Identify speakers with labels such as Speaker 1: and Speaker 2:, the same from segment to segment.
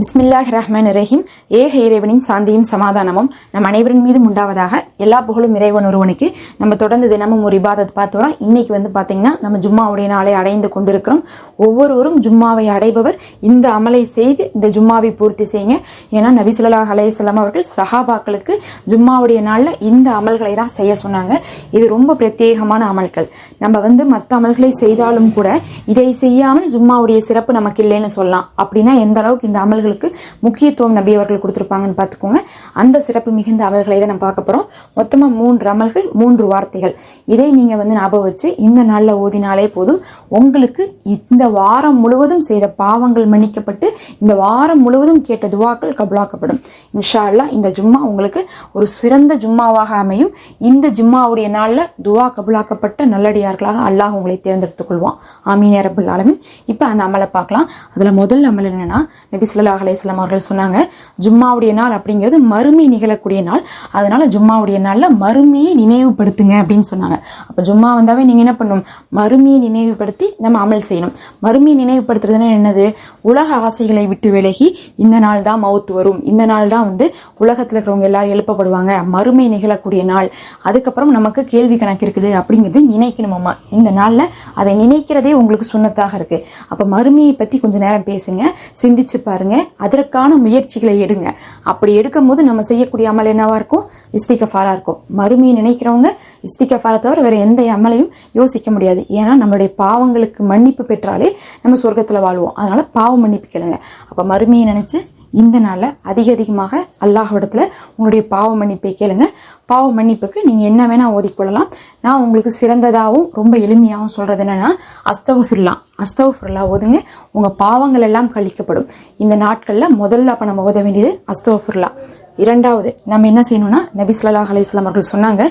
Speaker 1: பிஸ்மில்லாஹ் ரஹ்மான் ரஹீம் ஏக இறைவனின் சாந்தியும் சமாதானமும் நம் அனைவரின் மீதும் உண்டாவதாக எல்லா புகழும் இறைவன் ஒருவனுக்கு நம்ம தொடர்ந்து தினமும் ஒரு இபாதத் பார்த்து வரோம். இன்னைக்கு வந்து பாத்தீங்கன்னா நம்ம ஜும்மாவுடைய நாளை அடைந்து கொண்டிருக்கிறோம். ஒவ்வொருவரும் ஜும்மாவை அடைபவர். இந்த அமலை செய்து இந்த ஜும்மாவை பூர்த்தி செய்யுங்க. ஏன்னா நபி ஸல்லல்லாஹு அவர்கள் சஹாபாக்களுக்கு ஜும்மாவுடைய நாள்ல இந்த அமல்களை தான் செய்ய சொன்னாங்க. இது ரொம்ப பிரத்யேகமான அமல்கள். நம்ம வந்து மற்ற அமல்களை செய்தாலும் கூட இதை செய்யாமல் ஜும்மாவுடைய சிறப்பு நமக்கு இல்லைன்னு சொல்லலாம். அப்படின்னா எந்த அளவுக்கு இந்த அமல்கள் அவர்களுக்கு முக்கியத்துவம் நபி அவர்கள் கொடுத்திருப்பாங்கன்னு பார்த்துக்கோங்க. அந்த சிறப்பு மிகுந்த அமல்களை தான் நம்ம பார்க்க போகிறோம் மொத்தமாக மூன்று அமல்கள் மூன்று வார்த்தைகள். இதை நீங்கள் வந்து ஞாபகம் வச்சு இந்த நாளில் ஓதினாலே போதும். உங்களுக்கு இந்த வாரம் முழுவதும் செய்த பாவங்கள் மன்னிக்கப்பட்டு இந்த வாரம் முழுவதும் கேட்ட துவாக்கள் கபுலாக்கப்படும். இன்ஷா அல்லாஹ் இந்த ஜும்மா உங்களுக்கு ஒரு சிறந்த ஜும்மாவாக அமையும். இந்த ஜும்மாவுடைய நாளில் துவா கபுலாக்கப்பட்ட நல்லடியார்களாக அல்லாஹ் உங்களை தேர்ந்தெடுத்துக் கொள்வான். ஆமீன் அரபுல் ஆலமின். இப்போ அந்த அமலை பார்க்கலாம். அதில் முதல் அமல் என்னன்னா நபி ஸல்லல்லாஹு அலைஹி அலையம் அவர்கள் சொன்னாங்க ஜும்மாவுடைய நாள் அப்படிங்கிறது மறுமை நிகழக்கூடிய நாள். அதனால ஜும்மாவுடைய நாளில் மறுமையை நினைவுபடுத்துங்க அப்படின்னு சொன்னாங்க. அப்போ ஜும்மா வந்தாவே நீங்கள் என்ன பண்ணணும் மறுமையை நினைவுபடுத்தி நம்ம அமல் செய்யணும். மறுமையை நினைவுபடுத்துறதுன்னா என்னது? உலக ஆசைகளை விட்டு விலகி இந்த நாள் தான் மவுத்து வரும். இந்த நாள் தான் வந்து உலகத்தில் இருக்கிறவங்க எல்லாரும் எழுப்பப்படுவாங்க. மறுமை நிகழக்கூடிய நாள். அதுக்கப்புறம் நமக்கு கேள்வி கணக்கு இருக்குது அப்படிங்கிறது நினைக்கணுமாம்மா இந்த நாளில் அதை நினைக்கிறதே உங்களுக்கு சுண்ணத்தாக இருக்கு. அப்போ மறுமையை பற்றி கொஞ்ச நேரம் பேசுங்க. சிந்திச்சு பாருங்கள் அதற்கான முயற்சிகளை எடுங்க. அப்படி எடுக்கும் போது நம்ம செய்யக்கூடிய அமல் என்னவா இருக்கும்? இஸ்திகஃபாரா இருக்கும். மறுமையை நினைக்கிறவங்க இஸ்திகஃபாரை தவிர வேற எந்த அமலையும் யோசிக்க முடியாது. ஏன்னா நம்மளுடைய பாவங்களுக்கு மன்னிப்பு பெற்றாலே நம்ம சொர்க்கத்துல வாழ்வோம். அதனால பாவம் மன்னிப்பு கேளுங்க. அப்ப மறுமையை நினைச்சு இந்த நாளில் அதிக அதிகமாக அல்லாஹ்விடத்துல உங்களுடைய பாவ மன்னிப்பை கேளுங்க. பாவ மன்னிப்புக்கு நீங்கள் என்ன வேணால் ஓதிக்கொள்ளலாம் நான் உங்களுக்கு சிறந்ததாகவும் ரொம்ப எளிமையாகவும் சொல்கிறது என்னென்னா அஸ்தகுஃபுல்லா அஸ்தகுஃபுல்லா ஓதுங்க. உங்கள் பாவங்கள் எல்லாம் கழிக்கப்படும். இந்த நாட்களில் முதல்ல அப்போ நம்ம ஓத வேண்டியது அஸ்தகுஃபுல்லா இரண்டாவது நம்ம என்ன செய்யணும்னா நபி ஸல்லல்லாஹு அலைஹி அவர்கள் சொன்னாங்க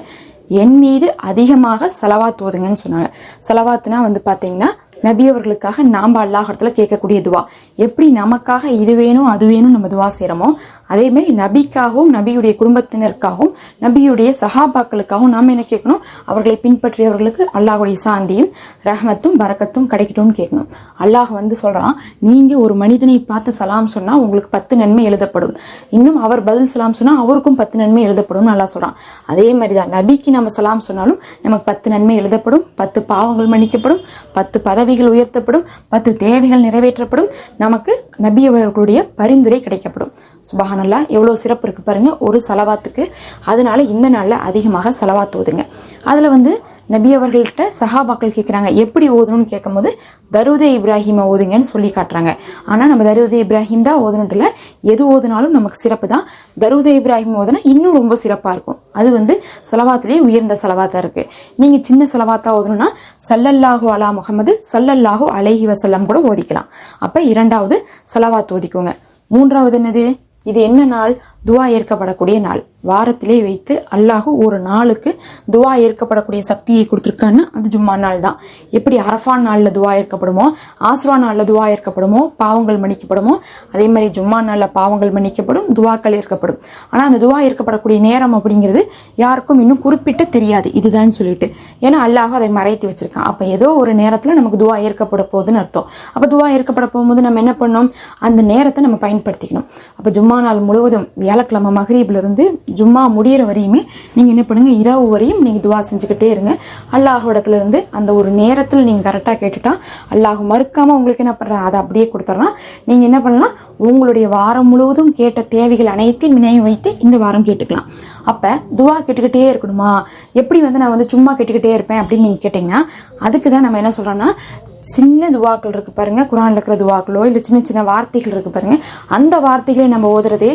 Speaker 1: என் மீது அதிகமாக செலவாத் ஓதுங்கன்னு சொன்னாங்க. செலவாத்துனா வந்து பார்த்தீங்கன்னா நபி அவர்களுக்காக நாம அல்லாஹத்துல கேட்கக்கூடிய துவா. எப்படி நமக்காக இது வேணும் அது வேணும் நம்ம துவா செய்யறோமோ அதே மாதிரி நபிக்காகவும் நபியுடைய குடும்பத்தினருக்காகவும் நபியுடைய சஹாபாக்களுக்காகவும் நாம் என்ன கேட்கணும்? அவர்களை பின்பற்றியவர்களுக்கு அல்லாஹுடைய சாந்தியும் ரஹமத்தும் பரக்கத்தும் கிடைக்கட்டும்னு கேட்கணும். அல்லாஹ் வந்து சொல்றான் நீங்க ஒரு மனிதனை பார்த்து சலாம் சொன்னா உங்களுக்கு பத்து நன்மை எழுதப்படும். இன்னும் அவர் பதில் சலாம் சொன்னா அவருக்கும் பத்து நன்மை எழுதப்படும் நல்லா சொல்றான். அதே மாதிரிதான் நபிக்கு நம்ம சலாம் சொன்னாலும் நமக்கு பத்து நன்மை எழுதப்படும். பத்து பாவங்கள் மன்னிக்கப்படும். பத்து பதவிகள் உயர்த்தப்படும். பத்து தேவைகள் நிறைவேற்றப்படும். நமக்கு நபி அவர்களுடைய பரிந்துரை கிடைக்கப்படும். சுபஹானல்லா எவ்வளோ சிறப்பு இருக்கு பாருங்க. ஒரு செலவாத்துக்கு அதனால இந்த நாளில் அதிகமாக செலவாத்து ஓதுங்க. அதில் வந்து நபி அவர்கள்ட்ட சஹாபாக்கள் கேட்குறாங்க எப்படி ஓதணும்னு கேட்கும்போது தருதே இப்ராஹிமை ஓதுங்கன்னு சொல்லி காட்டுறாங்க. ஆனால் நம்ம தருதே இப்ராஹிம் தான் ஓதணுன்ட்டு எது ஓதுனாலும் நமக்கு சிறப்பு தான். தருதே இப்ராஹிம் ஓதுனா இன்னும் ரொம்ப சிறப்பாக இருக்கும். அது வந்து செலவாத்திலேயே உயர்ந்த செலவாத்தா இருக்கு. நீங்கள் சின்ன செலவாத்தா ஓதணும்னா சல்லல்லாஹு அலா முகமது சல்லல்லாஹு அலைஹி வசல்லம் கூட ஓதிக்கலாம். அப்போ இரண்டாவது செலவாத் ஓதிக்கோங்க. மூன்றாவது என்னது? இது என்ன நாள்? துவா ஏற்கப்படக்கூடிய நாள். வாரத்திலே வைத்து அல்லாஹு ஒரு நாளுக்கு துவா ஏற்கப்படக்கூடிய சக்தியை கொடுத்துருக்கான்னு அது ஜும்மா நாள் தான் எப்படி அரஃபான் நாள்ல துவா ஏற்கப்படுமோ ஆசுரா நாளில் துவா ஏற்கப்படுமோ பாவங்கள் மன்னிக்கப்படுமோ அதே மாதிரி ஜும்மா நாளில் பாவங்கள் மன்னிக்கப்படும் துவாக்கள் ஏற்கப்படும். ஆனா அந்த துவா ஏற்கப்படக்கூடிய நேரம் அப்படிங்கிறது யாருக்கும் இன்னும் குறிப்பிட்டு தெரியாது. இதுதான் சொல்லிட்டு. ஏன்னா அல்லாஹ் அதை மறைத்து வச்சிருக்கான். அப்போ ஏதோ ஒரு நேரத்துல நமக்கு துவா ஏற்கப்பட போகுதுன்னு அர்த்தம். அப்போ துவா ஏற்கப்பட போகும்போது நம்ம என்ன பண்ணோம் அந்த நேரத்தை நம்ம பயன்படுத்திக்கணும். அப்ப ஜும்மா நாள் முழுவதும் வியாழக்கிழமை மகரீப்ல இருந்து ஜும்மா முடியிற வரையுமே நீங்க என்ன பண்ணுங்க இரவு வரையும் நீங்க துவா செஞ்சுக்கிட்டே இருங்க. அல்லாஹோடத்துல இருந்து அந்த ஒரு நேரத்தில் நீங்க கரெக்டா கேட்டுட்டா அல்லாஹ் மறுக்காம உங்களுக்கு என்ன பண்ற அதை அப்படியே கொடுத்துட்றான் நீங்க என்ன பண்ணலாம் உங்களுடைய வாரம் முழுவதும் கேட்ட தேவைகள் அனைத்தையும் நினைவு வைத்து இந்த வாரம் கேட்டுக்கலாம். அப்ப துவா கேட்டுக்கிட்டே இருக்கணுமா? எப்படி வந்து நான் வந்து சும்மா கேட்டுக்கிட்டே இருப்பேன் அப்படின்னு நீங்க கேட்டீங்கன்னா அதுக்கு தான் நம்ம என்ன சொல்றோம்னா சின்ன துவாக்கள் இருக்கு பாருங்க. குரான்ல இருக்கிற துவாக்களோ இல்ல சின்ன சின்ன வார்த்தைகள் இருக்கு பாருங்க. அந்த வார்த்தைகளை நம்ம ஓதுறதே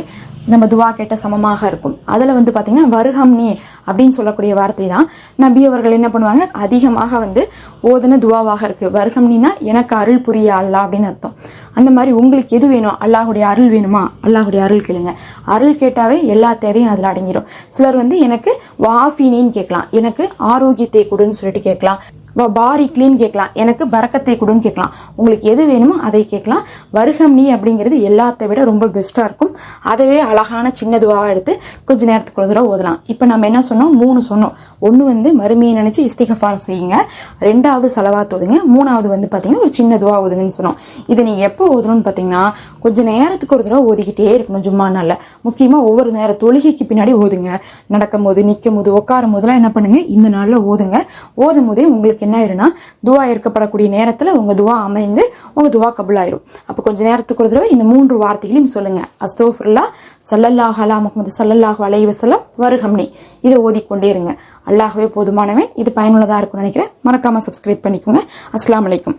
Speaker 1: நம்ம துவா கேட்ட சமமாக இருக்கும். அதுல வந்து பாத்தீங்கன்னா வருகம்னி அப்படின்னு சொல்லக்கூடிய வார்த்தை தான். நபி அவர்கள் என்ன பண்ணுவாங்க? அதிகமாக வந்து ஓதன துவாவாக இருக்கு. வருகம்னா எனக்கு அருள் புரிய அல்லா அப்படின்னு அர்த்தம். அந்த மாதிரி உங்களுக்கு எது வேணும்? அல்லாஹுடைய அருள் வேணுமா? அல்லாஹுடைய அருள் கேளுங்க. அருள் கேட்டாவே எல்லா தேவையும் அதுல அடங்கிடும் சிலர் வந்து எனக்கு வாஃபினின்னு கேட்கலாம். எனக்கு ஆரோக்கியத்தை கொடுன்னு சொல்லிட்டு கேட்கலாம். பாரிக்லின்னு கேட்கலாம். எனக்கு பறக்கத்தை கொடுன்னு கேட்கலாம். உங்களுக்கு எது வேணுமோ அதை கேட்கலாம். வருகம்னி அப்படிங்கிறது எல்லாத்தை விட ரொம்ப பெஸ்ட்டாக இருக்கும். அதவே அழகான சின்ன துவாவாக எடுத்து கொஞ்ச நேரத்துக்கு ஒரு தடவை ஓதலாம். இப்போ நம்ம என்ன சொன்னோம்? மூணு சொன்னோம். ஒன்று வந்து மறுமையை நினச்சி இஸ்திகஃபார் செய்யுங்க. ரெண்டாவது செலவாக ஓதுங்க. மூணாவது வந்து பார்த்தீங்கன்னா ஒரு சின்ன துவா ஓதுங்கன்னு சொன்னோம். இதை நீங்கள் எப்போ ஓதணும்னு பார்த்தீங்கன்னா கொஞ்சம் நேரத்துக்கு ஒரு தடவை ஓதிக்கிட்டே இருக்கணும் ஜும்மா நாளில். முக்கியமாக ஒவ்வொரு நேரம் தொழுகைக்கு பின்னாடி ஓதுங்க. நடக்கும் போது நிற்கும் போது உட்காரும் போதெல்லாம் என்ன பண்ணுங்கள் இந்த நாளில் ஓதுங்க. ஓதும் போதே உங்களுக்கு என்ன ஆயிரும்னா துவா ஏற்கப்படக்கூடிய நேரத்தில் உங்கள் துவா அமைந்து உங்கள் துவா கபுலாயிரும். அப்போ கொஞ்ச நேரத்துக்கு ஒரு தடவை இந்த மூன்று வார்த்தைகளையும் சொல்லுங்க. அஸ்தோஃபுல்லா சல்லல்லாஹ் அலா முகமது சல்லல்லாஹு அலை வஸல்லம் வருகம்னி. இதை ஓதிக்கொண்டே இருங்க. அல்லாஹவே போதுமானவன். இது பயனுள்ளதாக இருக்கும்னு நினைக்கிறேன். மறக்காம சப்ஸ்கிரைப் பண்ணிக்கோங்க. அஸ்லாம் வலைக்கம்